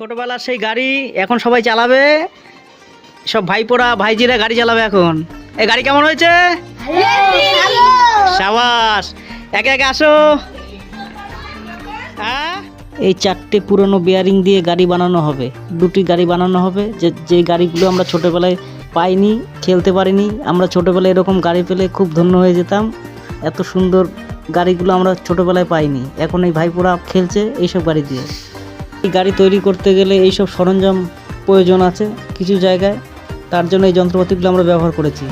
ছোটবেলার সেই গাড়ি এখন সবাই চালাবে। সব ভাইপোরা, ভাইজিরা গাড়ি চালাবে এখন। এই গাড়ি কেমন হয়েছে? সাবাস। একে একে আসো। হ্যাঁ? এই চারটে পুরনো বেয়ারিং দিয়ে গাড়ি বানানো হবে। দুটি গাড়ি বানানো হবে। যে যে গাড়িগুলো আমরা ছোটোবেলায় পাইনি, খেলতে পারিনি, আমরা ছোটোবেলায় এরকম গাড়ি পেলে খুব ধন্য হয়ে যেতাম। এত সুন্দর গাড়িগুলো আমরা ছোটোবেলায় পাইনি। এখন এই ভাইপোরা খেলছে এইসব গাড়ি দিয়ে। এই গাড়ি তৈরি করতে গেলে এইসব সরঞ্জাম প্রয়োজন আছে কিছু জায়গায়। তার জন্য এই যন্ত্রপাতিগুলো আমরা ব্যবহার করেছি।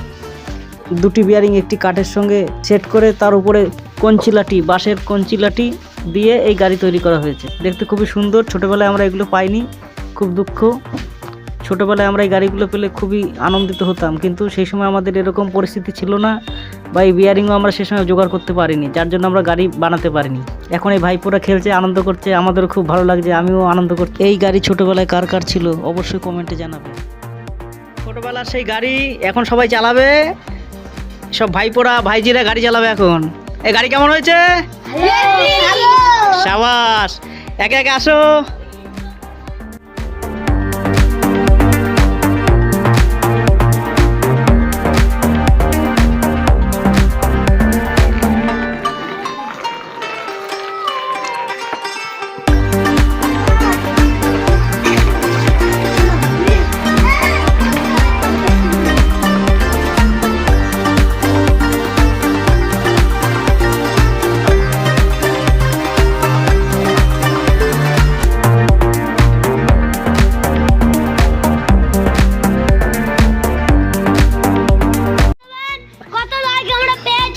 দুটি বিয়ারিং একটি কাঠের সঙ্গে সেট করে তার উপরে কঞ্চিলাটি, বাঁশের কঞ্চিলাটি দিয়ে এই গাড়ি তৈরি করা হয়েছে। দেখতে খুবই সুন্দর। ছোটোবেলায় আমরা এগুলো পাইনি। খুব দুঃখ। ছোটোবেলায় আমরা এই গাড়িগুলো পেলে খুবই আনন্দিত হতাম কিন্তু সেই সময় আমাদের এরকম পরিস্থিতি ছিল না বা এই বিয়ারিংও আমরা সে সময় জোগাড় করতে পারিনি যার জন্য আমরা গাড়ি বানাতে পারিনি। এখন এই ভাইপোরা খেলছে আনন্দ করছে আমাদেরও খুব ভালো লাগছে আমিও আনন্দ করছি। এই গাড়ি ছোটোবেলায় কার কার ছিল? অবশ্যই কমেন্টে জানাবে। ছোটোবেলার সেই গাড়ি এখন সবাই চালাবে সব ভাইপোরা ভাইজিরা গাড়ি চালাবে এখন। এই গাড়ি কেমন হয়েছে? সাবাস। একে একে আসো।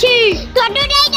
যাচ্ছি টোটোটাই